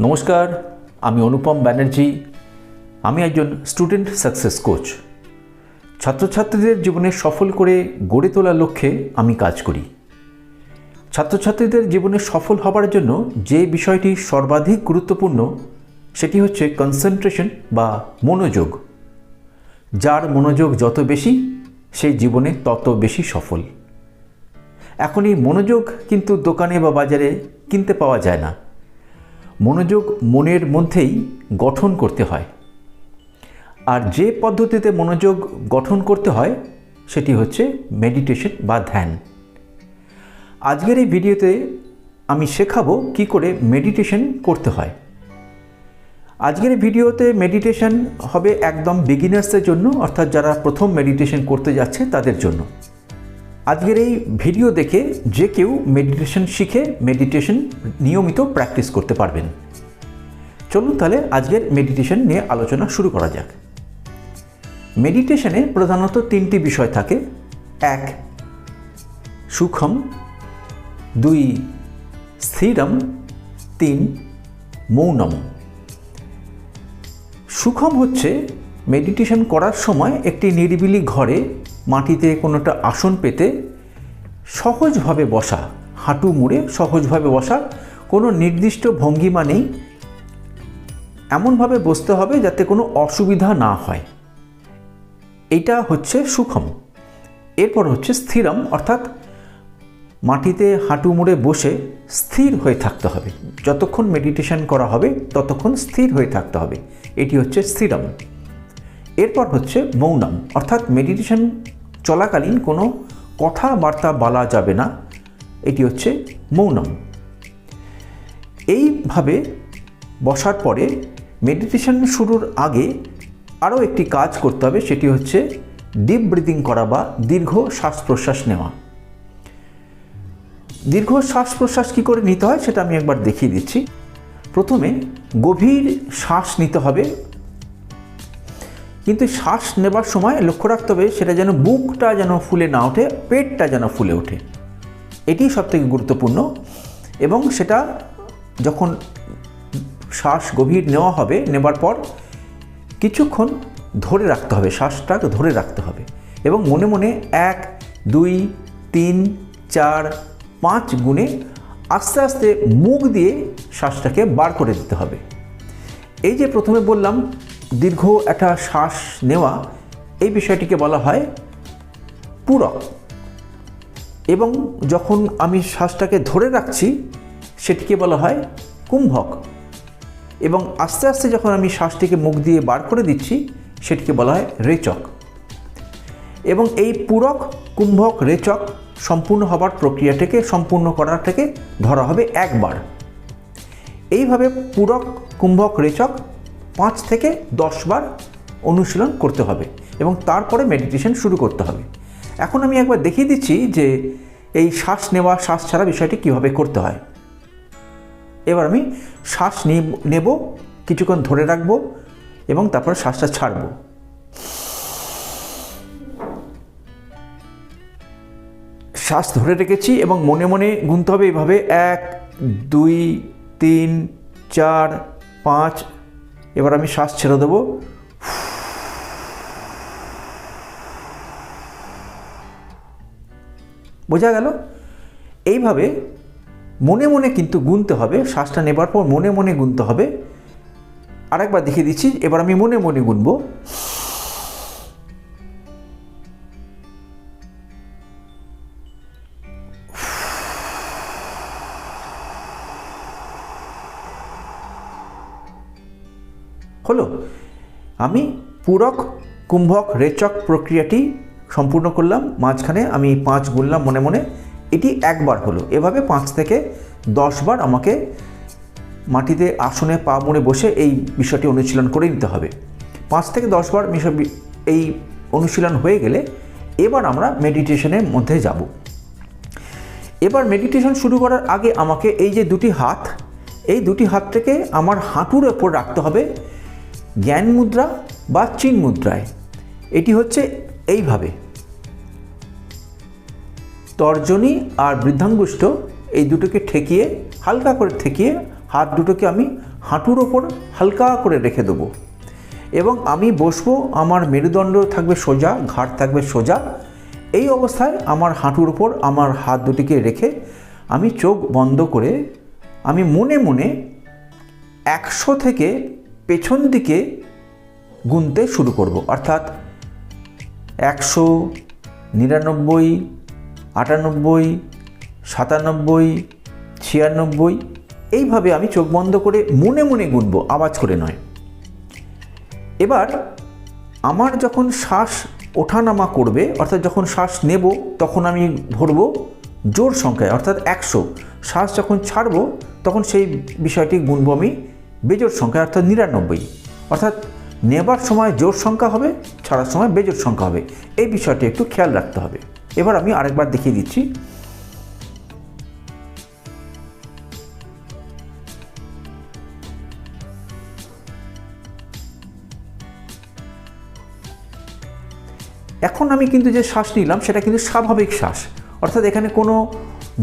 নমস্কার, আমি অনুপম ব্যানার্জি। আমি একজন স্টুডেন্ট সাকসেস কোচ ছাত্রছাত্রীদের জীবনে সফল করে গড়ে তোলার লক্ষ্যে আমি কাজ করি। ছাত্রছাত্রীদের জীবনে সফল হবার জন্য যে বিষয়টি সর্বাধিক গুরুত্বপূর্ণ, সেটি হচ্ছে কনসেন্ট্রেশন বা মনোযোগ। যার মনোযোগ যত বেশি সেই জীবনে তত বেশি সফল। এখন এই মনোযোগ কিন্তু দোকানে বা বাজারে কিনতে পাওয়া যায় না। মনোযোগ মনের মধ্যেই গঠন করতে হয়। আর যে পদ্ধতিতে মনোযোগ গঠন করতে হয়, সেটি হচ্ছে মেডিটেশন বা ধ্যান। আজকের এই ভিডিওতে আমি শেখাবো কি করে মেডিটেশন করতে হয়। আজকের ভিডিওতে মেডিটেশন হবে একদম বিগিনার্সদের জন্য, অর্থাৎ যারা প্রথম মেডিটেশন করতে যাচ্ছে, তাদের জন্য। আজকের এই ভিডিও দেখে যে কেউ মেডিটেশন শিখে মেডিটেশন নিয়মিত প্র্যাকটিস করতে পারবেন। চলুন তাহলে আজকের মেডিটেশন নিয়ে আলোচনা শুরু করা যাক। মেডিটেশনে প্রধানত তিনটি বিষয় থাকে। এক, সুখম। দুই, স্থিরম। তিন, মৌনম। সুখম হচ্ছে মেডিটেশন করার সময় একটি নিরিবিলি ঘরে মাটিতে কোনো একটা আসন পেতে সহজভাবে বসা, হাঁটু মুড়ে সহজভাবে বসা কোনো নির্দিষ্ট ভঙ্গিমা নেই। এমনভাবে বসতে হবে যাতে কোনো অসুবিধা না হয়। এইটা হচ্ছে সুখম। এরপর হচ্ছে স্থিরম, অর্থাৎ মাটিতে হাঁটু মুড়ে বসে স্থির হয়ে থাকতে হবে। যতক্ষণ মেডিটেশন করা হবে, ততক্ষণ স্থির হয়ে থাকতে হবে। এটি হচ্ছে স্থিরম। এরপর হচ্ছে মৌনম, অর্থাৎ মেডিটেশন চলাকালীন কোনো কথাবার্তা বলা যাবে না। এটি হচ্ছে মৌনম। এইভাবে বসার পরে মেডিটেশন শুরুর আগে আরও একটি কাজ করতে হবে, সেটি হচ্ছে ডিপ ব্রিদিং করা বা দীর্ঘ শ্বাস প্রশ্বাস নেওয়া। দীর্ঘ শ্বাস প্রশ্বাস কী করে নিতে হয় সেটা আমি একবার দেখিয়ে দিচ্ছি। প্রথমে গভীর শ্বাস নিতে হবে কিন্তু শ্বাস নেবার সময় লক্ষ্য রাখতে হবে সেটা যেন বুকটা যেন ফুলে না ওঠে, পেটটা যেন ফুলে ওঠে। এটি সবথেকে গুরুত্বপূর্ণ এবং সেটা যখন শ্বাস গভীর নেওয়া হবে, নেবার পর কিছুক্ষণ ধরে রাখতে হবে, শ্বাসটাকে ধরে রাখতে হবে এবং মনে মনে এক, দুই, তিন, চার, পাঁচ গুণে আস্তে আস্তে মুখ দিয়ে শ্বাসটাকে বার করে দিতে হবে। এই যে প্রথমে বললাম দীর্ঘ একটা শ্বাস নেওয়া, এই বিষয়টিকে বলা হয় পূরক। এবং যখন আমি শ্বাসটাকে ধরে রাখছি, সেটিকে বলা হয় কুম্ভক। এবং আস্তে আস্তে যখন আমি শ্বাসটিকে মুখ দিয়ে বার করে দিচ্ছি, সেটিকে বলা হয় রেচক। এবং এই পূরক, কুম্ভক, রেচক সম্পূর্ণ হবার প্রক্রিয়াটাকে সম্পূর্ণ করাটাকে ধরা হবে একবার। এইভাবে পূরক, কুম্ভক, রেচক পাঁচ থেকে দশ বার অনুশীলন করতে হবে এবং তারপরে মেডিটেশন শুরু করতে হবে। এখন আমি একবার দেখিয়ে দিচ্ছি যে এই শ্বাস নেওয়া, শ্বাস ছাড়া বিষয়টি কীভাবে করতে হয়। এবার আমি শ্বাস নেব, কিছুক্ষণ ধরে রাখব এবং তারপর শ্বাসটা ছাড়ব। শ্বাস ধরে রেখেছি এবং মনে মনে গুনতে হবে এভাবে এক, দুই, তিন, চার, পাঁচ এবার আমি শ্বাস ছেড়ে দেবো। বোঝা গেল? এইভাবে মনে মনে কিন্তু গুনতে হবে, শ্বাসটা নেবার পর মনে মনে গুনতে হবে। আরেকবার দেখিয়ে দিচ্ছি, এবার আমি মনে মনে গুনবো। হলো, আমি পূরক, কুম্ভক, রেচক প্রক্রিয়াটি সম্পূর্ণ করলাম, মাঝখানে আমি পাঁচ গুনলাম মনে মনে, এটি একবার হলো। এভাবে পাঁচ থেকে দশ বার আমাকে মাটিতে আসনে পা মুড়ে বসে এই বিষয়টি অনুশীলন করে নিতে হবে। পাঁচ থেকে দশ বার এই অনুশীলন হয়ে গেলে এবার আমরা মেডিটেশনের মধ্যে যাব। এবার মেডিটেশন শুরু করার আগে আমাকে এই যে দুটি হাত, এই দুটি হাত থেকে আমার হাঁটুর ওপর রাখতে হবে। জ্ঞান মুদ্রা বা চিন মুদ্রায়। এটি হচ্ছে এইভাবে। তর্জনী আর বৃদ্ধাঙ্গুষ্ঠ এই দুটোকে ঠেকিয়ে, হালকা করে ঠেকিয়ে হাত দুটোকে আমি হাঁটুর ওপর হালকা করে রেখে দেবো। এবং আমি বসবো, আমার মেরুদণ্ড থাকবে সোজা ঘাট থাকবে সোজা। এই অবস্থায় আমার হাঁটুর ওপর আমার হাত দুটিকে রেখে আমি চোখ বন্ধ করে আমি মনে মনে একশো থেকে পেছন দিকে গুনতে শুরু করব। অর্থাৎ একশো নিরানব্বই, আটানব্বই, সাতানব্বই, ছিয়ানব্বই, এইভাবে আমি চোখ বন্ধ করে মনে মনে গুনব, আওয়াজ করে নয়। এবার আমার যখন শ্বাস ওঠানামা করবে, অর্থাৎ যখন শ্বাস নেব, তখন আমি ধরবো জোর সংখ্যায়, অর্থাৎ একশো। শ্বাস যখন ছাড়বো, তখন সেই বিষয়টি গুনব আমি বেজোর সংখ্যা অর্থাৎ নিরানব্বই। অর্থাৎ নেবার সময় জোর সংখ্যা হবে, ছাড়ার সময় বেজোর সংখ্যা হবে। এই বিষয়টি একটু খেয়াল রাখতে হবে। এবার আমি আরেকবার দেখিয়ে দিচ্ছি। এখন আমি কিন্তু যে শ্বাস নিলাম, সেটা কিন্তু স্বাভাবিক শ্বাস। অর্থাৎ এখানে কোনো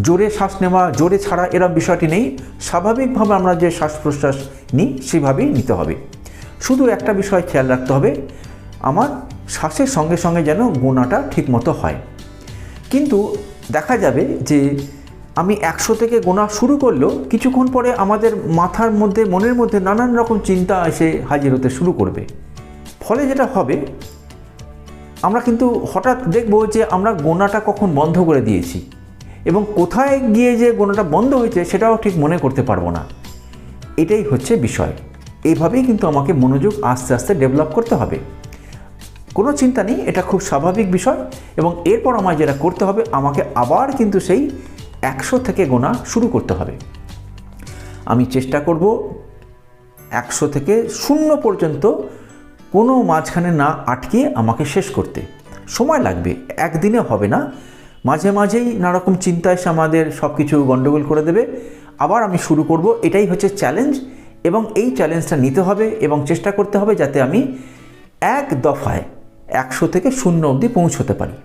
জোরে শ্বাস নেওয়া, জোরে ছাড়া এরম বিষয়টি নেই। স্বাভাবিকভাবে আমরা যে শ্বাস প্রশ্বাস নিই, সেভাবেই নিতে হবে। শুধু একটা বিষয় খেয়াল রাখতে হবে, আমার শ্বাসের সঙ্গে সঙ্গে যেন গোনাটা ঠিকমতো হয়। কিন্তু দেখা যাবে যে আমি একশো থেকে গোনা শুরু করলেও কিছুক্ষণ পরে আমাদের মাথার মধ্যে, মনের মধ্যে নানান রকম চিন্তা এসে হাজির হতে শুরু করবে। ফলে যেটা হবে, আমরা কিন্তু হঠাৎ দেখব যে আমরা গোনাটা কখন বন্ধ করে দিয়েছি। এবং কোথায় গিয়ে যে গোনাটা বন্ধ হয়েছে সেটাও ঠিক মনে করতে পারব না। এটাই হচ্ছে বিষয়। এইভাবেই কিন্তু আমাকে মনোযোগ আস্তে আস্তে ডেভেলপ করতে হবে। কোনো চিন্তা নেই, এটা খুব স্বাভাবিক বিষয় এবং এরপর আমায় যেটা করতে হবে, আমাকে আবার কিন্তু সেই একশো থেকে গোনা শুরু করতে হবে। আমি চেষ্টা করব একশো থেকে শূন্য পর্যন্ত কোনো মাঝখানে না আটকে আমাকে শেষ করতে। সময় লাগবে, একদিনে হবে না। মাঝে মাঝেই নানারকম চিন্তা এসে আমাদের সব কিছু গণ্ডগোল করে দেবে। আবার আমি শুরু করব, এটাই হচ্ছে চ্যালেঞ্জ এবং এই চ্যালেঞ্জটা নিতে হবে এবং চেষ্টা করতে হবে যাতে আমি এক দফায় একশো থেকে শূন্য অবধি পৌঁছতে পারি।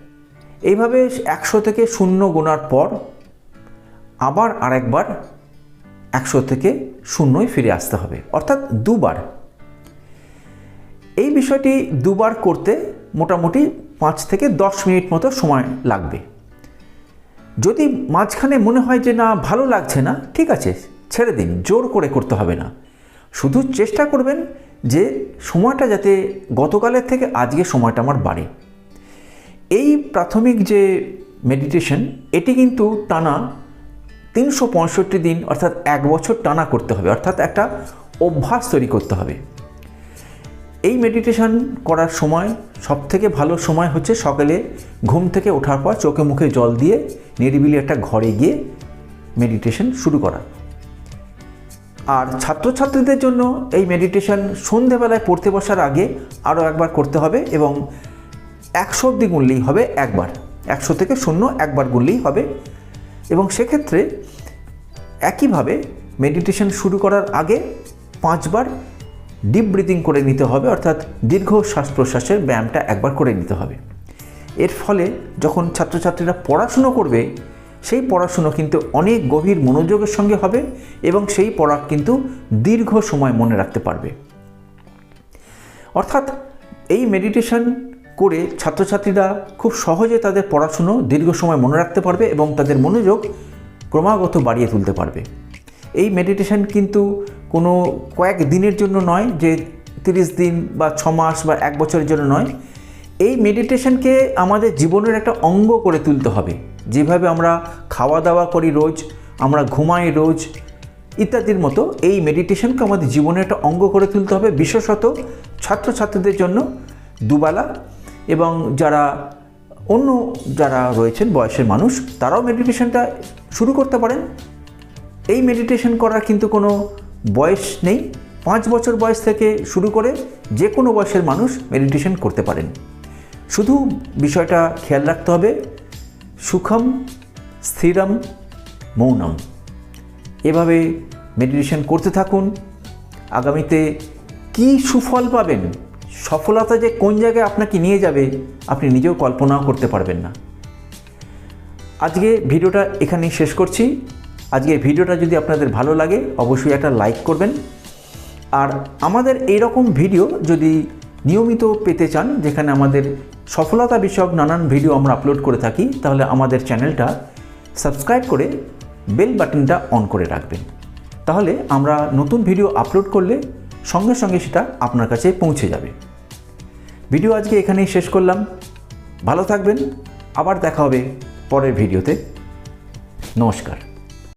এইভাবে একশো থেকে শূন্য গোনার পর আবার আরেকবার একশো থেকে শূন্যই ফিরে আসতে হবে, অর্থাৎ দুবার। এই বিষয়টি দুবার করতে মোটামুটি পাঁচ থেকে দশ মিনিট মতো সময় লাগবে। যদি মাঝখানে মনে হয় যে না, ভালো লাগছে না, ঠিক আছে, ছেড়ে দিন, জোর করে করতে হবে না। শুধু চেষ্টা করবেন যে সময়টা যাতে গতকালের থেকে আজকে সময়টা আমার বাড়ে। এই প্রাথমিক যে মেডিটেশন এটি কিন্তু টানা তিনশো পঁয়ষট্টি দিন, অর্থাৎ এক বছর টানা করতে হবে, অর্থাৎ একটা অভ্যাস তৈরি করতে হবে। এই মেডিটেশন করার সময়, সবথেকে ভালো সময় হচ্ছে সকালে ঘুম থেকে ওঠার পর চোখে মুখে জল দিয়ে নিরিবিলি একটা ঘরে গিয়ে মেডিটেশন শুরু করা। আর ছাত্রছাত্রীদের জন্য এই মেডিটেশন সন্ধেবেলায় পড়তে বসার আগে আরও একবার করতে হবে এবং একশো অব্দি গুনলেই হবে একবার। একশো থেকে শূন্য একবার গুনলেই হবে। এবং সেক্ষেত্রে একইভাবে মেডিটেশন শুরু করার আগে পাঁচবার ডিপ ব্রিদিং করে নিতে হবে, অর্থাৎ দীর্ঘ শ্বাস প্রশ্বাসের ব্যায়ামটা একবার করে নিতে হবে। এর ফলে যখন ছাত্রছাত্রীরা পড়াশুনো করবে, সেই পড়াশুনো কিন্তু অনেক গভীর মনোযোগের সঙ্গে হবে এবং সেই পড়া কিন্তু দীর্ঘ সময় মনে রাখতে পারবে। অর্থাৎ এই মেডিটেশন করে ছাত্রছাত্রীরা খুব সহজে তাদের পড়াশুনো দীর্ঘ সময় মনে রাখতে পারবে এবং তাদের মনোযোগ ক্রমাগত বাড়িয়ে তুলতে পারবে। এই মেডিটেশন কিন্তু কোনো কয়েক দিনের জন্য নয়, যে তিরিশ দিন বা ছ মাস বা এক বছরের জন্য নয়। এই মেডিটেশনকে আমাদের জীবনের একটা অঙ্গ করে তুলতে হবে। যেভাবে আমরা খাওয়া দাওয়া করি রোজ, আমরা ঘুমাই রোজ, ইত্যাদির মতো এই মেডিটেশনকে আমাদের জীবনের একটা অঙ্গ করে তুলতে হবে। বিশেষত ছাত্রছাত্রীদের জন্য দুবেলা এবং যারা অন্য যারা রয়েছেন বয়সের মানুষ, তারাও মেডিটেশনটা শুরু করতে পারেন। এই মেডিটেশন করার কিন্তু কোনো বয়স নেই। পাঁচ বছর বয়স থেকে শুরু করে যে কোনো বয়সের মানুষ মেডিটেশন করতে পারেন। শুধু বিষয়টা খেয়াল রাখতে হবে, সুখম, স্থিরম, মৌনম। এভাবে মেডিটেশন করতে থাকুন। আগামীতে কি সুফল পাবেন, সফলতা যে কোন জায়গায় আপনাকে নিয়ে যাবে, আপনি নিজেও কল্পনাও করতে পারবেন না। আজকে ভিডিওটা এখানেই শেষ করছি। আজকের ভিডিওটা যদি আপনাদের ভালো লাগে, অবশ্যই একটা লাইক করবেন। আর আমাদের এইরকম ভিডিও যদি নিয়মিত পেতে চান, যেখানে আমাদের সফলতা বিষয়ক নানান ভিডিও আমরা আপলোড করে থাকি, তাহলে আমাদের চ্যানেলটা সাবস্ক্রাইব করে বেল বাটনটা অন করে রাখবেন। তাহলে আমরা নতুন ভিডিও আপলোড করলে সঙ্গে সঙ্গে সেটা আপনার কাছে পৌঁছে যাবে। ভিডিও আজকে এখানেই শেষ করলাম। ভালো থাকবেন। আবার দেখা হবে পরের ভিডিওতে। নমস্কার।